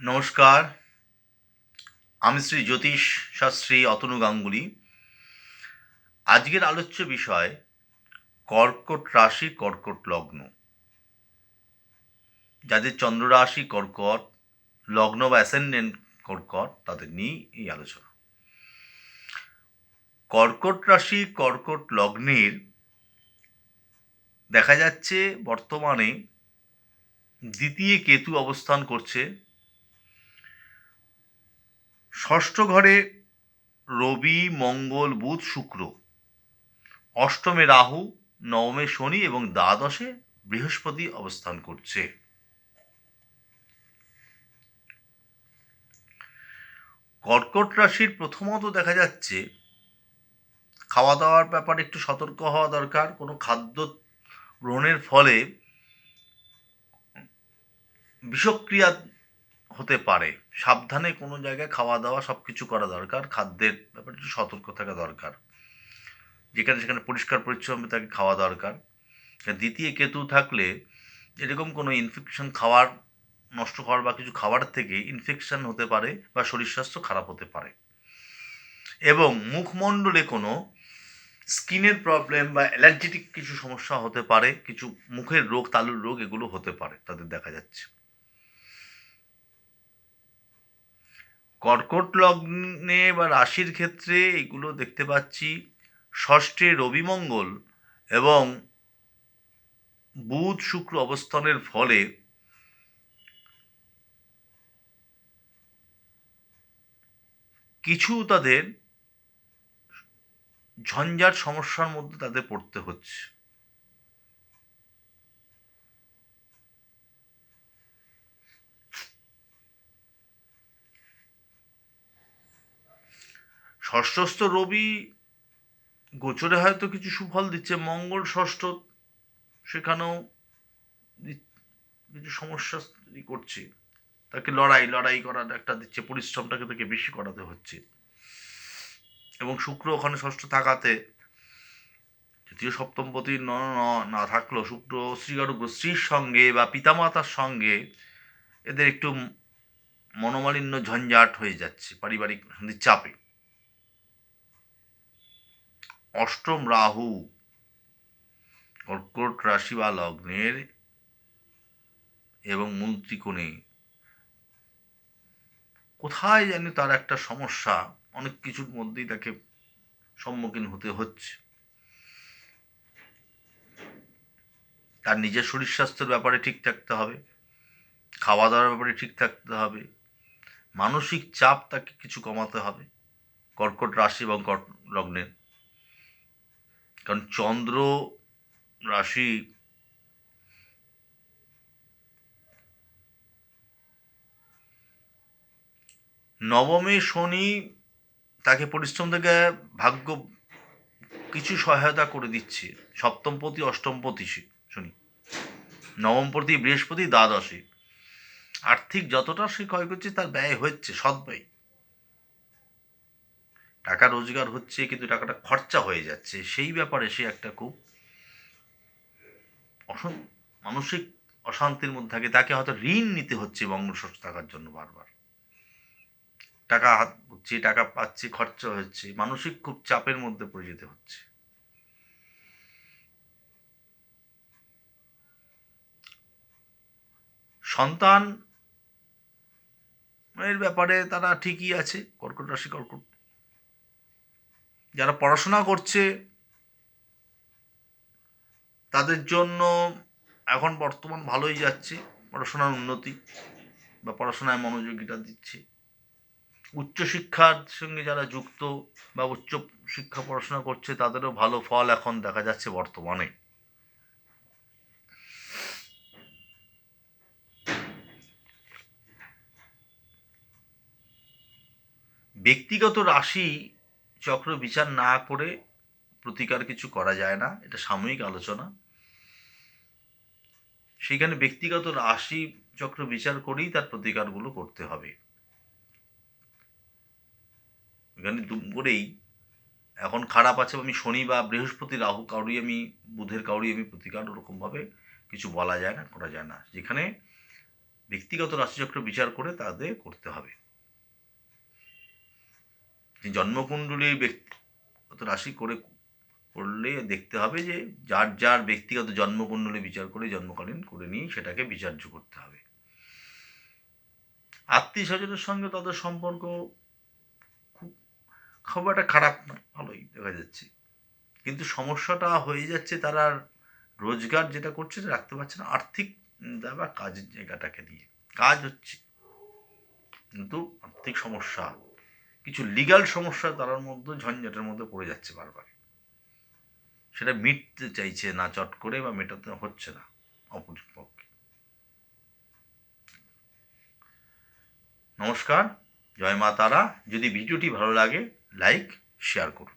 নমস্কার। আমি শ্রী জ্যোতিষ শাস্ত্রী অতনু গাঙ্গুলি। আজকের আলোচ্য বিষয়, কর্কট রাশি, কর্কট লগ্ন। যাদের চন্দ্র রাশি কর্কট, লগ্ন বা অ্যাসেন্ডেন্ট কর্কট, তাদের নিয়ে এই আলোচনা। কর্কট রাশি, কর্কট লগ্নের দেখা যাচ্ছে বর্তমানে দ্বিতীয় কেতু অবস্থান করছে। ষষ্ঠ ঘরে রবি, মঙ্গল, বুধ, শুক্র। অষ্টমে রাহু, নবমে শনি এবং দ্বাদশে বৃহস্পতি অবস্থান করছে। কর্কট রাশির প্রথমত দেখা যাচ্ছে খাওয়া দাওয়ার ব্যাপারে একটু সতর্ক হওয়া দরকার। কোনো খাদ্য গ্রহণের ফলে বিষক্রিয়া হতে পারে। সাবধানে কোনো জায়গায় খাওয়া দাওয়া সব কিছু করা দরকার, খাদ্যের ব্যাপারে একটু সতর্ক থাকা দরকার। যেখানে সেখানে পরিষ্কার পরিচ্ছন্ন তাকে খাওয়া দরকার। দ্বিতীয় কেতু থাকলে এরকম কোনো ইনফেকশন খাওয়ার, নষ্ট হওয়ার বা কিছু খাবার থেকে ইনফেকশন হতে পারে বা শরীর স্বাস্থ্য খারাপ হতে পারে। এবং মুখমণ্ডলে কোনো স্কিনের প্রবলেম বা অ্যালার্জেটিক কিছু সমস্যা হতে পারে, কিছু মুখের রোগ, তালুর রোগ এগুলো হতে পারে, তাদের দেখা যাচ্ছে। কর্কট লগ্নে বা রাশির ক্ষেত্রে এগুলো দেখতে পাচ্ছি। ষষ্ঠে রবিমঙ্গল এবং বুধ শুক্র অবস্থানের ফলে কিছু তাদের ঝঞ্ঝাট সমস্যার মধ্যে তাদের পড়তে হচ্ছে। ষষ্ঠস্থ রবি গোচরে হয়তো কিছু সুফল দিচ্ছে, মঙ্গল ষষ্ঠ সেখানেও কিছু সমস্যা করছে। তাকে লড়াই লড়াই করার একটা দিচ্ছে, পরিশ্রমটাকে তাকে বেশি করাতে হচ্ছে। এবং শুক্র ওখানে ষষ্ঠ থাকাতে তৃতীয় সপ্তমপতি ন, না থাকলেও শুক্র শ্রীগরুগ্র স্ত্রীর সঙ্গে বা পিতামাতার সঙ্গে এদের একটু মনোমালিন্য ঝঞ্ঝাট হয়ে যাচ্ছে, পারিবারিক চাপে। অষ্টম রাহু, কর্কট রাশি বা লগ্নের এবং মূল ত্রিকোণে কোথায় জানি তার একটা সমস্যা, অনেক কিছুর মধ্যেই তাকে সম্মুখীন হতে হচ্ছে। তার নিজের শরীর স্বাস্থ্যের ব্যাপারে ঠিক থাকতে হবে খাওয়া দাওয়ার ব্যাপারে ঠিক থাকতে হবে, মানসিক চাপ তাকে কিছু কমাতে হবে, কর্কট রাশি এবং লগ্নের। কারণ চন্দ্র রাশি নবমে শনি তাকে পরিশ্রম থেকে ভাগ্য কিছু সহায়তা করে দিচ্ছে। সপ্তমপতি, অষ্টমপতি শনি। নবমপতি, বৃহস্পতি, দ্বাদশে। আর্থিক যতটা সে ক্ষয় করছে, তার ব্যয় হচ্ছে, সৎ ব্যয়। টাকা রোজগার হচ্ছে, কিন্তু টাকাটা খরচা হয়ে যাচ্ছে, সেই ব্যাপারে সে একটা খুব মানসিক অশান্তির মধ্যে থাকে। তাকে হয়তো ঋণ নিতে হচ্ছে বঙ্গস্বস্থ থাকার জন্য বারবার। টাকা হাত হচ্ছে, টাকা পাচ্ছে, খরচা হচ্ছে, মানসিক খুব চাপের মধ্যে পড়ে যেতে হচ্ছে। সন্তান এর ব্যাপারে তারা ঠিকই আছে, কর্কট রাশি কর্কট যারা পড়াশোনা করছে, তাদের জন্য এখন বর্তমান ভালোই যাচ্ছে, পড়াশোনার উন্নতি বা পড়াশোনায় মনোযোগীটা দিচ্ছে। উচ্চশিক্ষার সঙ্গে যারা যুক্ত বা উচ্চ শিক্ষা পড়াশোনা করছে, তাদেরও ভালো ফল এখন দেখা যাচ্ছে বর্তমানে। ব্যক্তিগত রাশি চক্র বিচার না করে প্রতিকার কিছু করা যায় না, এটা সাময়িক আলোচনা। সেখানে ব্যক্তিগত রাশি চক্র বিচার করেই তার প্রতিকারগুলো করতে হবে। এখানে দুম করেই এখন খারাপ আছে, আমি শনি বা বৃহস্পতি, রাহু কাউরি আমি, বুধের কাউরি আমি প্রতিকার ওরকমভাবে কিছু বলা যায় না, করা যায় না। যেখানে ব্যক্তিগত রাশিচক্র বিচার করে তাদের করতে হবে। জন্মকুণ্ডলী ব্যক্তিগত রাশি করে করলে দেখতে হবে যে যার যার ব্যক্তিগত জন্মকুণ্ডলী বিচার করে জন্মকালীন করে নিয়ে সেটাকে বিচার্য করতে হবে। আত্মীয় স্বজনের সঙ্গে তাদের সম্পর্ক খুব খুব একটা খারাপ না, ভালোই দেখা যাচ্ছে। কিন্তু সমস্যাটা হয়ে যাচ্ছে তারা রোজগার যেটা করছে রাখতে পারছে না, আর্থিক বা কাজের জায়গাটাকে নিয়ে। কাজ হচ্ছে, কিন্তু আর্থিক সমস্যা। কিছু লিগাল সমস্যা তার মধ্যে ঝঞ্ঝাটের মধ্যে পড়ে যাচ্ছে বারবার। সেটা মিটতে চাইছে না চট করে বা মেটাতে হচ্ছে না অপোজিট পক্ষে। নমস্কার, জয় মা তারা। যদি ভিডিওটি ভালো লাগে লাইক শেয়ার করুন।